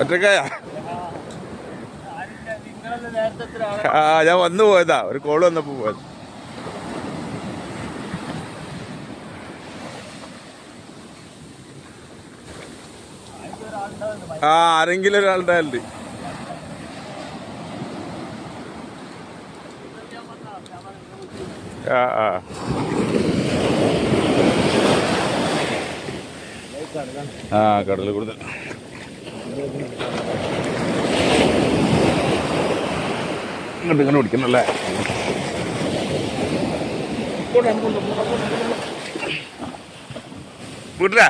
ഒറ്റക്കായ? ആ ഞാൻ വന്നു പോയതാ. ഒരു കോൾ വന്നപ്പോ പോയത്. ആ ആരെങ്കിലും ഒരാളുണ്ടായാലുണ്ട്. ആ ആ. ആ കൂടുതൽ. ഇങ്ങോട്ട് ഇങ്ങനെ പിടിക്കണല്ലേ വീട്ടിലാ?